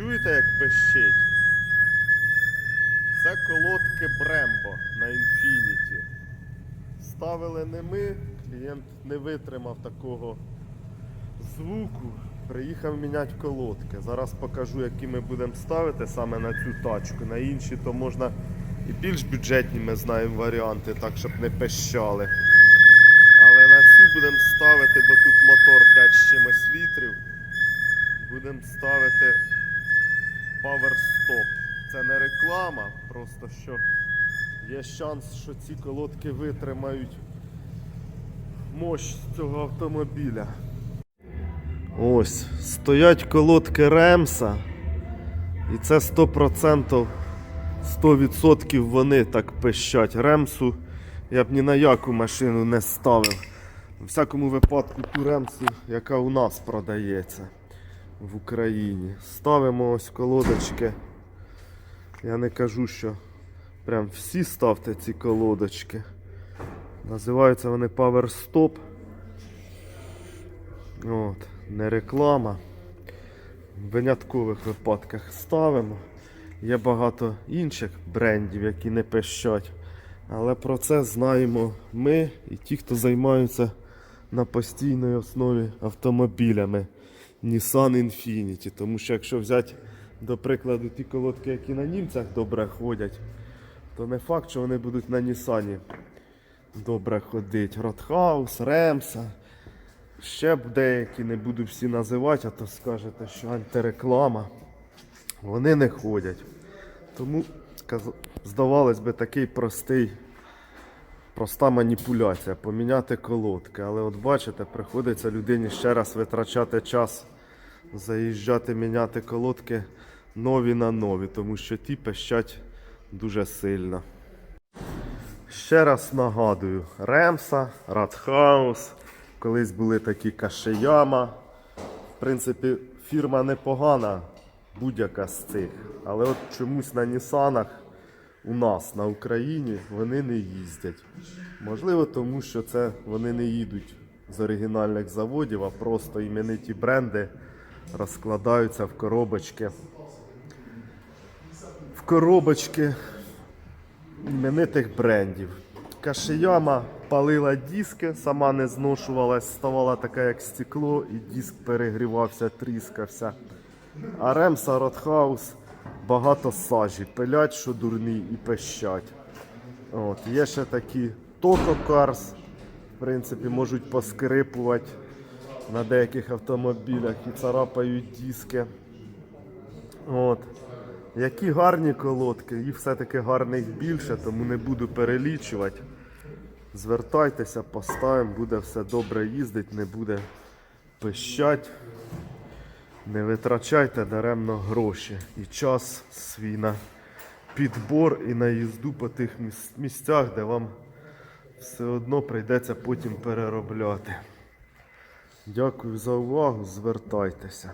Чуєте, як пищить? Це колодки Брембо на Infinity. Ставили не ми, клієнт не витримав такого звуку. Приїхав міняти колодки. Зараз покажу, які ми будемо ставити саме на цю тачку. На інші то можна і більш бюджетні ми знаємо варіанти, так щоб не пищали. Але на цю будемо ставити, бо тут мотор 5 з чимось літрів. Будемо ставити Power Це не реклама, просто що є шанс, що ці колодки витримають мощь цього автомобіля. Ось, стоять колодки Ремса. І це 100%, 100% вони так пищать. Ремсу я б ні на яку машину не ставив. У всякому випадку ту ремсу, яка у нас продається в Україні. Ставимо ось колодочки. Я не кажу, що прям всі ставте ці колодочки. Називаються вони Power Stop. От, не реклама. В виняткових випадках ставимо. Є багато інших брендів, які не пищать. Але про це знаємо ми і ті, хто займаються на постійній основі автомобілями Nissan Infiniti. Тому що якщо взяти, до прикладу, ті колодки, які на німцях добре ходять, то не факт, що вони будуть на Нісані добре ходити. Ротхаус, Ремса. Ще б деякі не буду всі називати, а то скажете, що антиреклама. Вони не ходять. Тому здавалось би такий простий, проста маніпуляція поміняти колодки. Але от бачите, приходиться людині ще раз витрачати час, заїжджати, міняти колодки нові на нові, тому що ті пищать дуже сильно. Ще раз нагадую, Ремса, Радхаус, колись були такі Кашияма. В принципі, фірма непогана, будь-яка з цих. Але от чомусь на Нісанах у нас на Україні вони не їздять. Можливо, тому що це вони не їдуть з оригінальних заводів, а просто імениті бренди розкладаються в коробочки. В коробочки іменитих брендів. Кашияма палила диски, сама не зношувалась, ставала така, як стекло, і диск перегрівався, тріскався. А Ремса Ротхаус багато сажі, пилять, що дурні, і пищать. От, є ще такі Cars, в принципі, можуть поскрипувати на деяких автомобілях і царапають диски. От. Які гарні колодки, їх все-таки гарних більше, тому не буду перелічувати. Звертайтеся, поставимо, буде все добре їздить, не буде пищать. Не витрачайте даремно гроші і час свій на підбор і на їзду по тих місцях, де вам все одно прийдеться потім переробляти. Дякую за увагу, звертайтеся.